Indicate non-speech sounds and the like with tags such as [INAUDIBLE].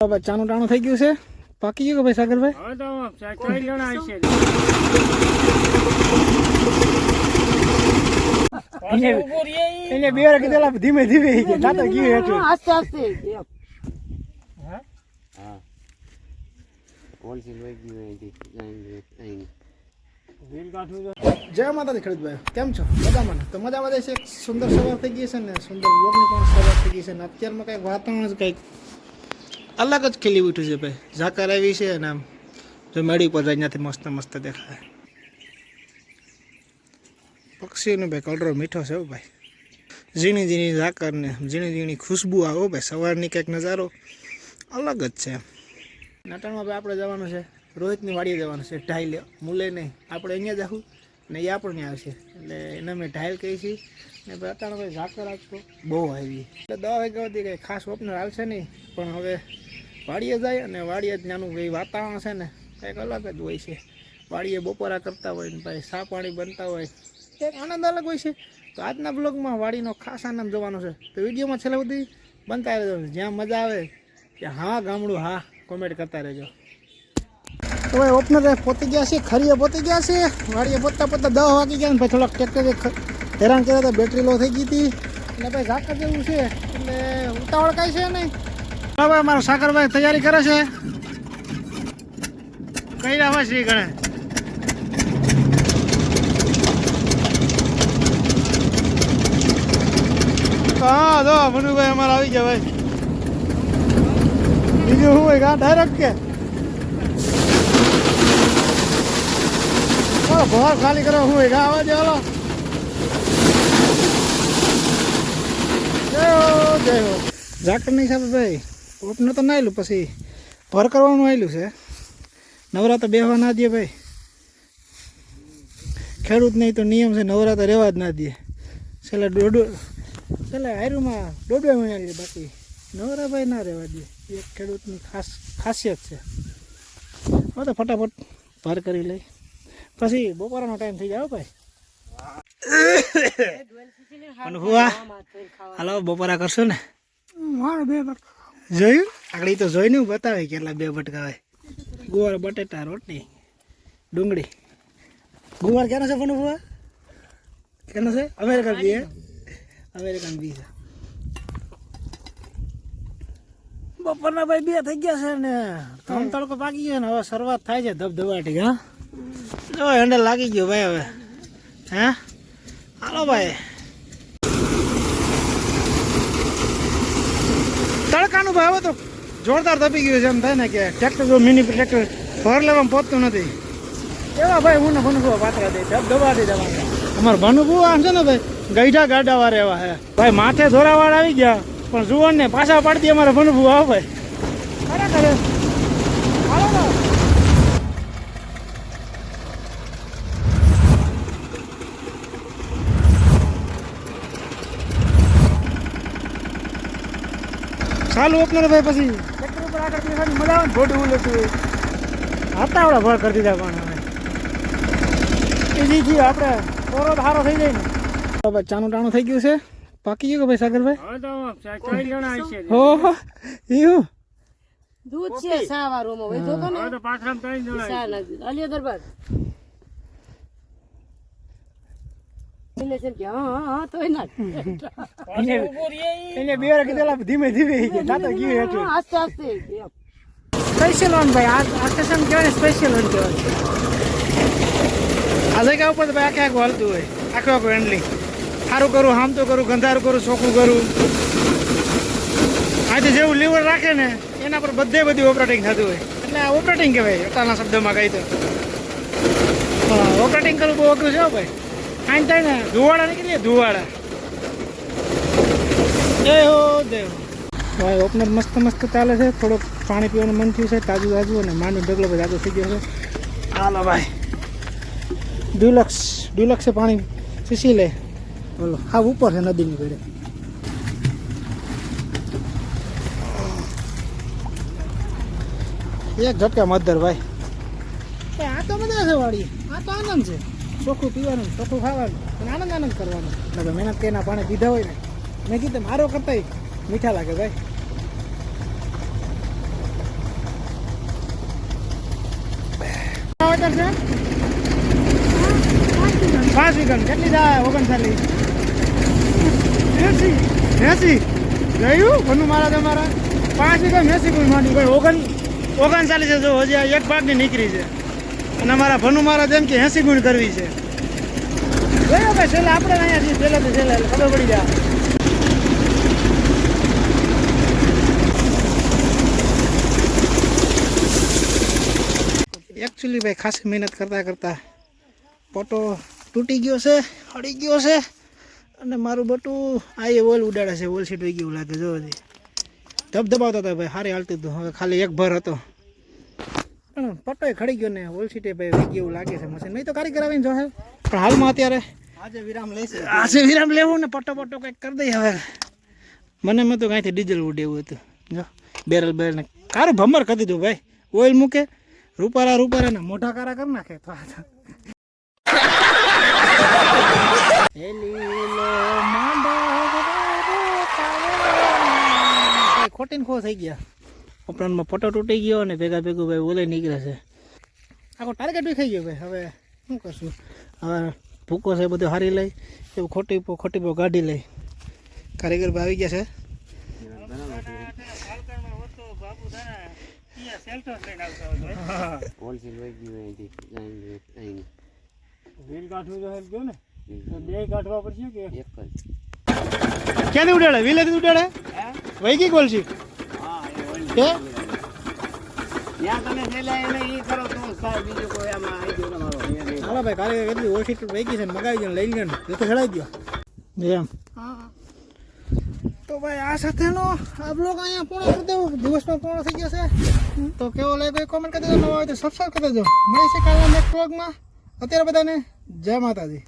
ભાઈ ચાનું ટાણું થઈ ગયું છે. પાકી ગયું કે ભાઈ સાગરભાઈ? એને એને બે વાર કીધેલા ધીમે ધીમે જાતો ગયું હેઠું આસ્તે આસ્તે જય માતાજી ખેડૂતભાઈ કેમ છો? મજામાં મને તો મજામાં છે સુંદર સવાર થઈ ગઈ છે ને સુંદર બ્લોગની પણ સવાર થઈ ગઈ છે ને. અત્યારમાં કંઈક વાતાવરણ જ કંઈક અલગ જ ખીલી ઉઠ્યું છે ભાઈ. ઝાકર આવી છે અને આમ જો મેળી પર અહીંયાથી મસ્ત મસ્ત દેખાય. પક્ષીઓનો ભાઈ કલરો મીઠો છે ભાઈ. ઝીણી ઝીણી ઝાકર ને ઝીણી ઝીણી ખુશ્બુ આવો ભાઈ. સવારની કંઈક નજારો અલગ જ છે નાટણમાં ભાઈ આપણે જવાનું છે. રોહિતની વાડીએ જવાનું છે. ઢાઈલ મૂલે નહીં. આપણે અહીંયા જવું ને એ આપણને આવશે. એટલે એને મેં ઢાઈલ કહી છે. ને ભાઈ અત્યારે ભાઈ ઝાકર આપતો બહુ આવી. એટલે દવા વાગ્યા હતી કંઈ ખાસ ઓપનર આવશે નહીં. પણ હવે વાડીએ જાય અને વાડીએ જ નાનું ભાઈ વાતાવરણ છે ને, કંઈક અલગ જ હોય છે. વાડીએ બપોરા કરતા હોય ને ભાઈ સા પાણી બનતા હોય. એક આનંદ અલગ હોય છે. તો આજના બ્લોગમાં વાડીનો ખાસ આનંદ જોવાનો છે. તો વિડીયોમાં છેલ્લે સુધી બનતા રહેજો. જ્યાં મજા આવે, ત્યાં હા ગામડું હા કોમેન્ટ કરતા રહેજો. તો ભાઈ ઓપનર પોતી ગયા છે, ખરીએ પોતી ગયા છે. વાડીએ પોતા પોતા દવા વાગી ગયા ને ભાઈ થોડાક ટ્રેક્ટર હેરાન કર્યા હતા બેટરી લો થઈ ગઈ હતી. એટલે ભાઈ ઝાકર જેવું છે, એટલે ઉતાવળ કાંઈ છે નહીં. હવે અમારો સાકરભાઈ તૈયારી કરે છે. કઈ રહ્યા શ્રી ગણે હા, જો, મનુભાઈ અમારે આવી ગયા ભાઈ. બીજું શું હોય? ડાયરેક્ટ કે? હા ખાલી કરો, શું હોય? કા આવા દે હાલો. જય હો જય હો. ઝાકર નહીં સાહેબ ભાઈ. ઓપનર તો ના આવેલું પછી ભર કરવાનું આવેલું છે. નવરા તો બેહવા ના દે ભાઈ. ખેડૂત નહીં તો નિયમ છે નવરા તો રહેવા જ ના દે. છેલ્લે દોઢ છેલ્લે હાયરુમાં દોઢ મહિના લે બાકી. નવરા ભાઈ ના રહેવા દે. એક ખેડૂતની ખાસ ખાસિયત છે. હવે તો ફટાફટ ભાર કરી લઈ. પછી બપોરનો ટાઈમ થઈ જાય ભાઈ. [COUGHS] હુઆ હાલો બપોરા કરશો ને? મારો બે જોયું? આગળ તો જોઈને બતાવે કેટલા બે બટકા હોય. ગુવાર બટેટા રોટલી ડુંગળી. ગુવાર ક્યાંનો છે પણ હુઆ કેનો છે? અમેરિકન બી અમેરિકન બી છે. બપોરના ભાઈ બે થઈ ગયા છે ને ત્રણ તડકો પાકી ગયો ને હવે શરૂઆત થાય છે ધબધબાટી હા. જો હેન્ડલ લાગી ગયો ભાઈ હવે. હે? હાલો ભાઈ. તડકાનું ભાવ હતો. જોરદાર તપી ગયું છે એમ થાય ને કે ટ્રેક્ટર જો મિની ટ્રેક્ટર ભર લેવામાં પહોંચતું નથી. એવા ભાઈ હું ને ભનુભો પાત્રા દે ધબધબાટી જવાનું. અમારા ભનુભો આમ છે ને ભાઈ, ગઈઢા ગાડા વાળા એવા હે ભાઈ માથે ધોરાવાળા આવી ગયા, પણ જુવાન ને પાછા પાડતી અમારે અમારા ભનુભો ભાઈ ખરેખર હાલો ને. ચાલુ ઓપનર ભાઈ પછી. ટ્રેક્ટર ઉપર આગળ બેસવાની મજા આવે ને ભોડું ઉલેતું હતા હાથાવડા ભર કરી દીધા પણ હવે. એજીથી આપણે કોરો સારો થઈ જાય ને. તો ભાઈ ચાનું ટાણું થઈ ગયું છે. પાકી ગયું કે ભાઈ સાગરભાઈ? હો એવું? દૂધ છે સાવા રૂમ હોય તો ને. હવે તો પાછળ ત્રણ જણા અલિયા દરબાર એને છે કે હા હા હા તોય નાખ એને બે વાર કીધેલા ધીમે ધીમે. ઈ ગયું હેઠું હા, આસ્તે આસ્તે સ્પેશિયલ વન ભાઈ. આ આ સ્ટેશન કહેવાય સ્પેશિયલ વન કહેવાય. આ જગ્યા ઉપર ભાઈ આખે આખું હાલતું હોય. આખું આખું હેન્ડલિંગ સારું કરું તો કરું ગંધારું કરું ચોખ્ખું કરું. આજે જેવું લીવર રાખે ને એના પર બધે બધી ઓપરેટિંગ થતું હોય. એટલે આ ઓપરેટિંગ કહેવાય અટાના શબ્દમાં કહી તો. ઓપરેટિંગ કરવું બહુ અઘરું છે ભાઈ. ઓપનર મસ્ત મસ્ત ચાલે છે. થોડોક પાણી પીવાનું મન થયું છે, તાજું તાજું અને માંડવી ઢગલો ભાઈ તાજો થઈ ગયો છે. હાલો ભાઈ. ડ્યુલક્સ ડ્યુલક્સે પાણી સીસી લે. બોલો, હા, ઉપર છે, નદીની ભેડે એક ઝટકા મધર, ભાઈ. આ તો મજા છે વાળી. આ તો આનંદ છે. ચોખ્ખું પીવાનું, ચોખ્ખું ખાવાનું આનંદ આનંદ કરવાનો. એટલે મહેનત એના પાણી પીધા હોય ને, મેં કીધું મારો કરતા મીઠા લાગે ભાઈ. પાંચ વીઘન, કેટલી થાય ઓગણચાલીસ? એસી ગયું? કોનું મારા તમારા. પાંચ વીઘા મેસી ગુણ માંડ્યું. ભાઈ ઓગણ ઓગણચાલીસ જો, હજી એક ભાગની નીકળી છે. અને અમારા ભનુ મારા જેમ કે એસી ગુણ કરવી છે. બરાબર, છેલ્લે આપણે અહીંયા છીએ, છેલ્લે તો છેલ્લે ખબર પડી જાય. એકચ્યુઅલી ભાઈ, ખાસી મહેનત કરતાં કરતાં પોટો તૂટી ગયો છે અડી ગયો છે, અને મારું બટું આ એ ઓલ ઉડાડે છે ઓલ સીટ વહી ગયું લાગે જો હજી ધબધબાવતો ભાઈ સારી હાલતી હતું, હવે ખાલી એક ભર હતો. પણ પટ્ટોય ખડી ગયો ને ઓલસીટે ભાઈ વહી ગયું લાગે છે મશીન નહીં તો કારીગર આવીને જોશે પણ હાલમાં અત્યારે આજે વિરામ લેશે. આજે વિરામ લેવું ને પટ્ટો પટ્ટો કંઈક કરી દઈએ હવે. મને મેં તો કાંઈથી ડીઝલ ઉડે એવું હતું. જો બેરલ બેરલ ને. કારું ભમર કરી દીધું ભાઈ. ઓઇલ મૂકે રૂપારા રૂપારા ને મોઢા કારા કરી નાખે તો ખોટીને ખો થઈ ગયા. ઉપરાંતમાં ફોટો તૂટી ગયો અને ભેગા ભેગું ભાઈ ઓલે નીકળે છે. આખો ટાર્ગેટ બી થઈ ગયો ભાઈ. હવે શું કરશું? હવે ભૂકો છે બધું હારી લઈ એવું ખોટી ખોટી પો કાઢી લઈ. કારીગર ભાઈ આવી ગયા છે. ક્યાંથી ઉડાડે? વિલેથી ઉડાડે? વહી ગઈ કોલસી તમારો હાલો ભાઈ કારીગર કેટલી ઓછી વહી ગઈ છે ને મગાવી ગયો લઈ ગયો ને. એ તો ચડાઈ ગયો એમ. તો ભાઈ આ સાથેનો આ બ્લોગ અહીંયા પૂર્ણ કરી દિવસમાં પૂર્ણ થઈ ગયો છે. તો કેવો લાગ્યો કોમેન્ટ કરી દેજો. નવા હોય તો સબસ્ક્રાઈબ કરી દેજો. મળી છે કાલના નેક્સ્ટ બ્લોગમાં અત્યારે બધાને જય માતાજી.